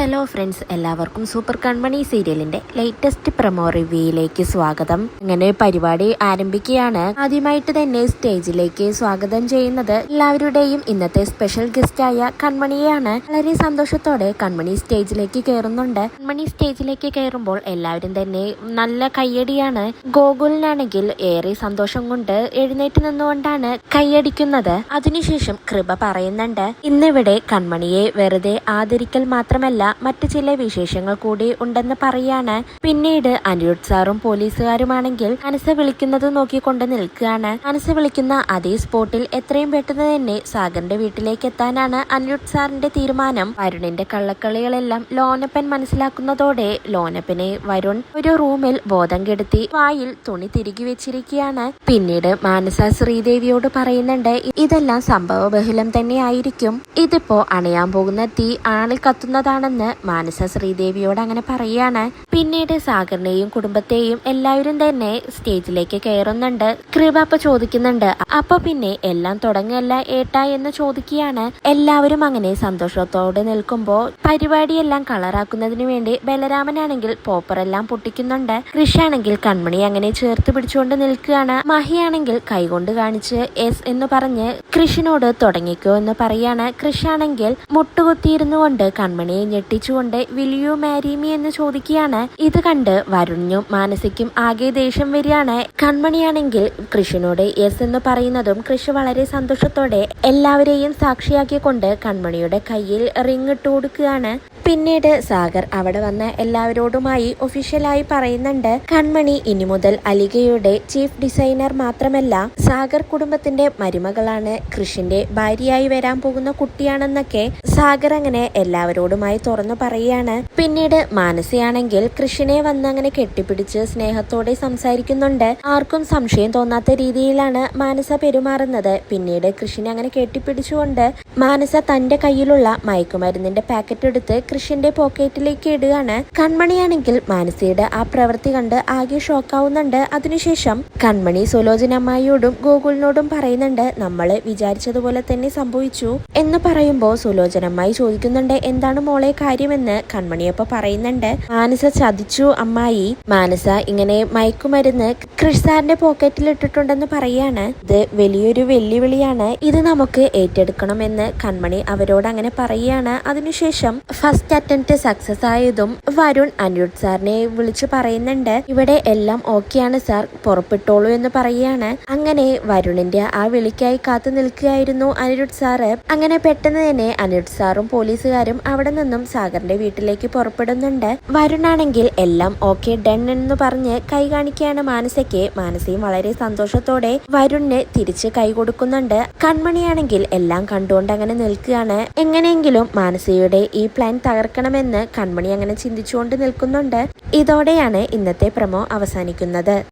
Hello friends എല്ലാവർക്കും super Kanmani സീരിയലിന്റെ latest promo റിവ്യൂയിലേക്ക് സ്വാഗതം. അങ്ങനെ പരിപാടി ആരംഭിക്കുകയാണ്. ആദ്യമായിട്ട് തന്നെ സ്റ്റേജിലേക്ക് സ്വാഗതം ചെയ്യുന്നത് എല്ലാവരുടെയും ഇന്നത്തെ സ്പെഷ്യൽ ഗസ്റ്റായ കൺമണിയെയാണ്. വളരെ സന്തോഷത്തോടെ കൺമണി സ്റ്റേജിലേക്ക് കയറുന്നുണ്ട്. കൺമണി സ്റ്റേജിലേക്ക് കയറുമ്പോൾ എല്ലാവരും തന്നെ നല്ല കയ്യടിയാണ്. ഗോകുലിനാണെങ്കിൽ ഏറെ സന്തോഷം കൊണ്ട് എഴുന്നേറ്റ് നിന്നുകൊണ്ടാണ് കൈയടിക്കുന്നത് അതിനുശേഷം കൃപ പറയുന്നുണ്ട്. ഇന്നിവിടെ കൺമണിയെ വെറുതെ ആദരിക്കൽ മാത്രമല്ല മറ്റു ചില വിശേഷങ്ങൾ കൂടി ഉണ്ടെന്ന് പറയാണ്. പിന്നീട് അനിരുദ്ധ് സാറും പോലീസുകാരുമാണെങ്കിൽ മനസ്സ് വിളിക്കുന്നത് നോക്കിക്കൊണ്ട് നിൽക്കുകയാണ്. മനസ്സ് വിളിക്കുന്ന അതേ സ്പോട്ടിൽ എത്രയും പെട്ടെന്ന് തന്നെ സാഗറിന്റെ വീട്ടിലേക്ക് എത്താനാണ് അനിരുദ്ധ് സാറിന്റെ തീരുമാനം. വരുണിന്റെ കള്ളക്കളികളെല്ലാം ലോനപ്പൻ മനസ്സിലാക്കുന്നതോടെ ലോനപ്പനെ വരുൺ ഒരു റൂമിൽ ബോധം കെടുത്തി വായിൽ തുണി തിരികെ വെച്ചിരിക്കുകയാണ്. പിന്നീട് മാനസ ശ്രീദേവിയോട് പറയുന്നുണ്ട് ഇതെല്ലാം സംഭവ ബഹുലം തന്നെയായിരിക്കും. ഇതിപ്പോ അണയാൻ പോകുന്ന തീ ആളിൽ കത്തുന്നതാണെന്ന് മാനസ ശ്രീദേവിയോട് അങ്ങനെ പറയാണ്. പിന്നീട് സാഗറിനെയും കുടുംബത്തെയും എല്ലാവരും തന്നെ സ്റ്റേജിലേക്ക് കയറുന്നുണ്ട്. കൃപ അപ്പൊ ചോദിക്കുന്നുണ്ട്. അപ്പൊ പിന്നെ എല്ലാം തുടങ്ങല്ല ഏട്ടാ എന്ന് ചോദിക്കുകയാണ്. എല്ലാവരും അങ്ങനെ സന്തോഷത്തോടെ നിൽക്കുമ്പോ പരിപാടിയെല്ലാം കളറാക്കുന്നതിന് വേണ്ടി ബലരാമനാണെങ്കിൽ പോപ്പറെല്ലാം പൊട്ടിക്കുന്നുണ്ട്. കൃഷാണെങ്കിൽ കൺമണി അങ്ങനെ ചേർത്ത് പിടിച്ചുകൊണ്ട് നിൽക്കുകയാണ്. മഹിയാണെങ്കിൽ കൈകൊണ്ട് കാണിച്ച് എസ് എന്ന് പറഞ്ഞ് കൃഷിനോട് തുടങ്ങിക്കോ എന്ന് പറയാണ്. കൃഷാണെങ്കിൽ മുട്ടുകുത്തിയിരുന്നു കൊണ്ട് കൺമണിയെ ഞെട്ടിച്ചുകൊണ്ട് വിൽ യു എന്ന് ചോദിക്കുകയാണ്. ഇത് കണ്ട് വരുണിനും മാനസിക്കും ആകെ ദേഷ്യം വരികയാണ് കൺമണിയാണെങ്കിൽ കൃഷിനോട് യെസ് എന്ന് പറയുന്നതും കൃഷി വളരെ സന്തോഷത്തോടെ എല്ലാവരെയും സാക്ഷിയാക്കിക്കൊണ്ട് കൺമണിയുടെ കയ്യിൽ റിങ് ഇട്ട് കൊടുക്കുകയാണ് പിന്നീട് സാഗർ അവിടെ വന്ന എല്ലാവരോടുമായി ഒഫീഷ്യലായി പറയുന്നുണ്ട് കൺമണി ഇനി മുതൽ അലികയുടെ ചീഫ് ഡിസൈനർ മാത്രമല്ല സാഗർ കുടുംബത്തിന്റെ മരുമകളാണ്. കൃഷിന്റെ ഭാര്യയായി വരാൻ പോകുന്ന കുട്ടിയാണെന്നൊക്കെ സാഗർ അങ്ങനെ എല്ലാവരോടുമായി തുറന്നു പറയുകയാണ്. പിന്നീട് മാനസിയാണെങ്കിൽ കൃഷിനെ വന്ന് അങ്ങനെ കെട്ടിപ്പിടിച്ച് സ്നേഹത്തോടെ സംസാരിക്കുന്നുണ്ട്. ആർക്കും സംശയം തോന്നാത്ത രീതിയിലാണ് മാനസ പെരുമാറുന്നത്. പിന്നീട് കൃഷിനെ അങ്ങനെ കെട്ടിപ്പിടിച്ചുകൊണ്ട് മാനസ തന്റെ കയ്യിലുള്ള മയക്കുമരുന്നിന്റെ പാക്കറ്റ് എടുത്ത് കൃഷിന്റെ പോക്കറ്റിലേക്ക് ഇടുകയാണ്. കൺമണിയാണെങ്കിൽ മാനസിയുടെ ആ പ്രവൃത്തി കണ്ട് ആകെ ഷോക്കാവുന്നുണ്ട്. അതിനുശേഷം കൺമണി സുലോചനമ്മായിയോടും ഗോകുലിനോടും പറയുന്നുണ്ട് നമ്മൾ വിചാരിച്ചതുപോലെ തന്നെ സംഭവിച്ചു. എന്ന് പറയുമ്പോൾ സുലോചനമ്മായി ചോദിക്കുന്നുണ്ട് എന്താണ് മോളെ കാര്യമെന്ന്? കൺമണിയപ്പ പറയുന്നുണ്ട് മാനസ ചതിച്ചു അമ്മായി. മാനസ ഇങ്ങനെ മയക്കുമരുന്ന് സാറിന്റെ പോക്കറ്റിൽ ഇട്ടിട്ടുണ്ടെന്ന് പറയാണ്. ഇത് വലിയൊരു വെല്ലുവിളിയാണ്. ഇത് നമുക്ക് ഏറ്റെടുക്കണമെന്ന് കൺമണി അവരോട് അങ്ങനെ പറയുകയാണ് അതിനുശേഷം ഫസ്റ്റ് അറ്റംപ്റ്റ് സക്സസ് ആയതും വരുൺ അനിരുദ്ധ് സാറിനെ വിളിച്ചു പറയുന്നുണ്ട്. ഇവിടെ എല്ലാം ഓക്കെയാണ് സാർ. പുറപ്പെട്ടോളൂ എന്ന് പറയുകയാണ്. അങ്ങനെ വരുണിന്റെ ആ വിളിക്കായി കാത്തു നിൽക്കുകയായിരുന്നു അനിരുദ്ധ് സാറ്. അങ്ങനെ പെട്ടെന്ന് തന്നെ അനിരുദ്ധ് സാറും പോലീസുകാരും അവിടെ നിന്നും സാഗറിന്റെ വീട്ടിലേക്ക് പുറപ്പെടുന്നുണ്ട്. വരുണാണെങ്കിൽ എല്ലാം ഓക്കെ ഡൺ എന്ന് പറഞ്ഞ് കൈ കാണിക്കുകയാണ് മാനസയ്ക്ക്. മാനസയും വളരെ സന്തോഷത്തോടെ വരുണിന് തിരിച്ച് കൈ കൊടുക്കുന്നുണ്ട്. കൺമണിയാണെങ്കിൽ എല്ലാം കണ്ടുകൊണ്ട് അങ്ങനെ നിൽക്കുകയാണ്. എങ്ങനെയെങ്കിലും മാനസയുടെ ഈ പ്ലാൻ തകർക്കണമെന്ന് കൺമണി അങ്ങനെ ചിന്തിച്ചുകൊണ്ട് നിൽക്കുന്നുണ്ട്. ഇതോടെയാണ് ഇന്നത്തെ പ്രമോ അവസാനിക്കുന്നത്.